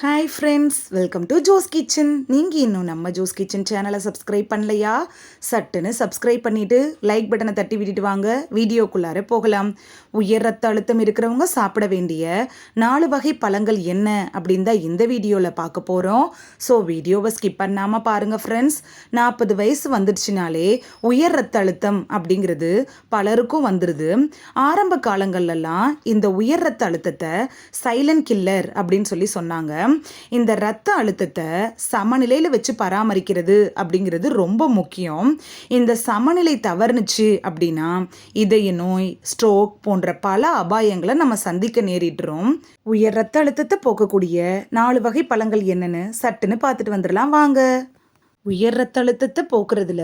Hi friends welcome to Jo's kitchen நீங்கள் இன்னும் நம்ம ஜோஸ் கிச்சன் சேனலை சப்ஸ்கிரைப் பண்ணலையா? சட்டுன்னு சப்ஸ்கிரைப் பண்ணிவிட்டு லைக் பட்டனை தட்டி விட்டுட்டு வாங்க. வீடியோக்குள்ளார போகலாம். உயர் ரத்த அழுத்தம் இருக்கிறவங்க சாப்பிட வேண்டிய நாலு வகை பழங்கள் என்ன அப்படின்னு தான் இந்த வீடியோவில் பார்க்க போகிறோம் ஸோ வீடியோவை ஸ்கிப் பண்ணாமல் பாருங்கள் ஃப்ரெண்ட்ஸ் நாற்பது வயசு வந்துடுச்சுனாலே உயர் ரத்த அழுத்தம் அப்படிங்கிறது பலருக்கும் வந்துடுது ஆரம்ப காலங்கள்லாம் இந்த உயர் ரத்த அழுத்தத்தை சைலண்ட் கில்லர் அப்படின்னு சொல்லி சொன்னாங்க. இந்த ரத்த அழுத்தத்தை சமநிலையில் வச்சு பராமரிக்கிறது அப்படிங்கிறது ரொம்ப முக்கியம். இந்த சமநிலை தவறுனுச்சு அப்படின்னா இதய நோய் ஸ்ட்ரோக் போன்ற பல அபாயங்களை நம்ம சந்திக்க நேரிடுறோம். உயர் ரத்த அழுத்தத்தை போக்கக்கூடிய நாலு வகை பழங்கள் என்னன்னு சட்டுன்னு பார்த்துட்டு வந்துடலாம் வாங்க. உயர் ரத்த அழுத்தத்தை போக்குறதுல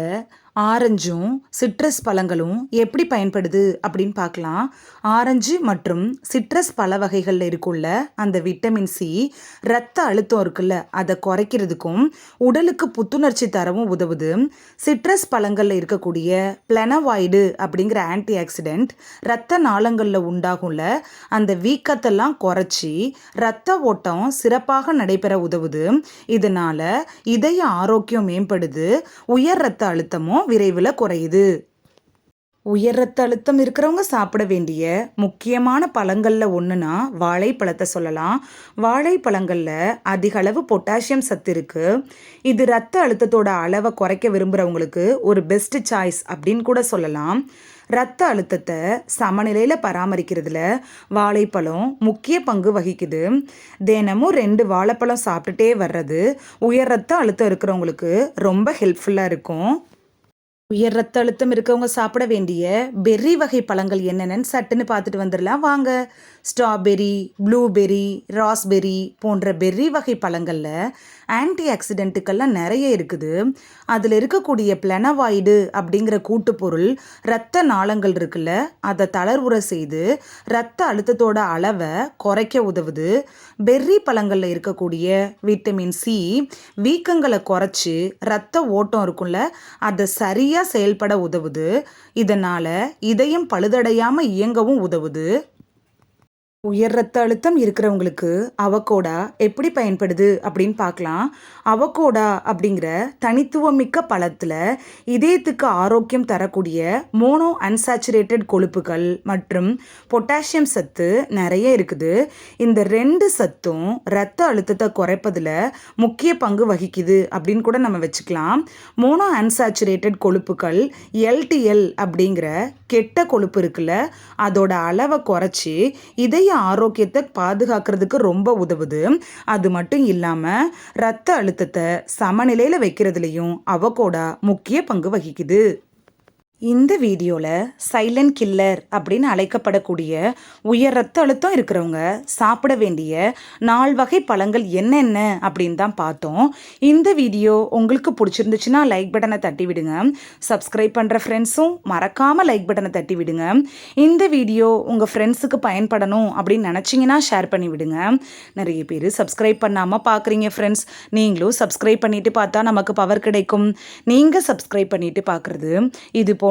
ஆரஞ்சும் சிட்ரஸ் பழங்களும் எப்படி பயன்படுது அப்படின்னு பார்க்கலாம். ஆரஞ்சு மற்றும் சிட்ரஸ் பழ வகைகளில் இருக்குள்ள அந்த விட்டமின் சி ரத்த அழுத்தம் இருக்குல்ல அதை குறைக்கிறதுக்கும் உடலுக்கு புத்துணர்ச்சி தரவும் உதவுது. சிட்ரஸ் பழங்களில் இருக்கக்கூடிய பிளனவாய்டு அப்படிங்கிற ஆன்டி ஆக்சிடென்ட் ரத்த நாளங்களில் உண்டாகும்ல அந்த வீக்கத்தெல்லாம் குறைச்சி ரத்த ஓட்டம் சிறப்பாக நடைபெற உதவுது. இதனால் இதய ஆரோக்கியம் மேம்படுது உயர் ரத்த அழுத்தமும் விரைவில் குறையுது. உயர் ரத்த அழுத்தம் இருக்கிறவங்க சாப்பிட வேண்டிய முக்கியமான பழங்களில் ஒன்றுனா வாழைப்பழத்தை சொல்லலாம். வாழைப்பழங்களில் அதிக அளவு பொட்டாசியம் சத்து இருக்குது இது ரத்த அழுத்தத்தோட அளவை குறைக்க விரும்புகிறவங்களுக்கு ஒரு பெஸ்ட் சாய்ஸ் அப்படின்னு கூட சொல்லலாம். ரத்த அழுத்தத்தை சமநிலையில் பராமரிக்கிறதுல வாழைப்பழம் முக்கிய பங்கு வகிக்குது. தினமும் ரெண்டு வாழைப்பழம் சாப்பிட்டுட்டே வர்றது உயர் ரத்த அழுத்தம் இருக்கிறவங்களுக்கு ரொம்ப ஹெல்ப்ஃபுல்லாக இருக்கும். உயர் ரத்த அழுத்தம் இருக்கவங்க சாப்பிட வேண்டிய பெர்ரி வகை பழங்கள் என்னென்னு சட்டுன்னு பார்த்துட்டு வந்துடலாம். வாங்க. ஸ்ட்ராபெரி ப்ளூபெர்ரி ராஸ்பெர்ரி போன்ற பெர்ரி வகை பழங்களில் ஆன்டி ஆக்சிடென்ட்டுக்கெல்லாம் நிறைய இருக்குது. அதில் இருக்கக்கூடிய பிளனவாய்டு அப்படிங்கிற கூட்டுப்பொருள் இரத்த நாளங்கள் இருக்குல்ல அதை தளர்வுற செய்து இரத்த அழுத்தத்தோட அளவை குறைக்க உதவுது. பெர்ரி பழங்களில் இருக்கக்கூடிய விட்டமின் சி வீக்கங்களை குறைச்சி ரத்த ஓட்டம் இருக்கும்ல அதை சரியாக செயல்பட உதவுது. இதனால் இதயம் பழுதடையாமல் இயங்கவும் உதவுது. உயர் ரத்த அழுத்தம் இருக்கிறவங்களுக்கு அவகோடா எப்படி பயன்படுது அப்படின்னு பார்க்கலாம். அவகோடா அப்படிங்கிற தனித்துவமிக்க பழத்தில் இதயத்துக்கு ஆரோக்கியம் தரக்கூடிய மோனோ அன்சாச்சுரேட்டட் கொழுப்புகள் மற்றும் பொட்டாசியம் சத்து நிறைய இருக்குது. இந்த ரெண்டு சத்தும் ரத்த அழுத்தத்தை குறைப்பதில் முக்கிய பங்கு வகிக்குது அப்படின்னு கூட நம்ம வச்சுக்கலாம். மோனோ அன்சாச்சுரேட்டட் கொழுப்புகள் எல்டிஎல் அப்படிங்கிற கெட்ட கொழுப்பு இருக்குல்ல அதோட அளவை குறைச்சி இதய ஆரோக்கியத்தை பாதுகாக்கிறதுக்கு ரொம்ப உதவுது. அது மட்டும் இல்லாமல் ரத்த அழுத்தத்தை சமநிலையில் வைக்கிறதுலையும் அவகோடா முக்கிய பங்கு வகிக்குது. இந்த வீடியோவில் சைலண்ட் கில்லர் அப்படின்னு அழைக்கப்படக்கூடிய உயர் ரத்த அழுத்தம் இருக்கிறவங்க சாப்பிட வேண்டிய நால் வகை பழங்கள் என்னென்ன அப்படின்னு தான் பார்த்தோம். இந்த வீடியோ உங்களுக்கு பிடிச்சிருந்துச்சுன்னா லைக் பட்டனை தட்டி விடுங்க. சப்ஸ்கிரைப் பண்ணுற ஃப்ரெண்ட்ஸும் மறக்காமல் லைக் பட்டனை தட்டி விடுங்க. இந்த வீடியோ உங்கள் ஃப்ரெண்ட்ஸுக்கு பயன்படணும் அப்படின்னு நினச்சிங்கன்னா ஷேர் பண்ணி விடுங்க. நிறைய பேர் சப்ஸ்கிரைப் பண்ணாமல் பார்க்குறீங்க ஃப்ரெண்ட்ஸ் நீங்களும் சப்ஸ்கிரைப் பண்ணிவிட்டு பார்த்தா நமக்கு பவர் கிடைக்கும். நீங்கள் சப்ஸ்கிரைப் பண்ணிவிட்டு பார்க்குறது இது போ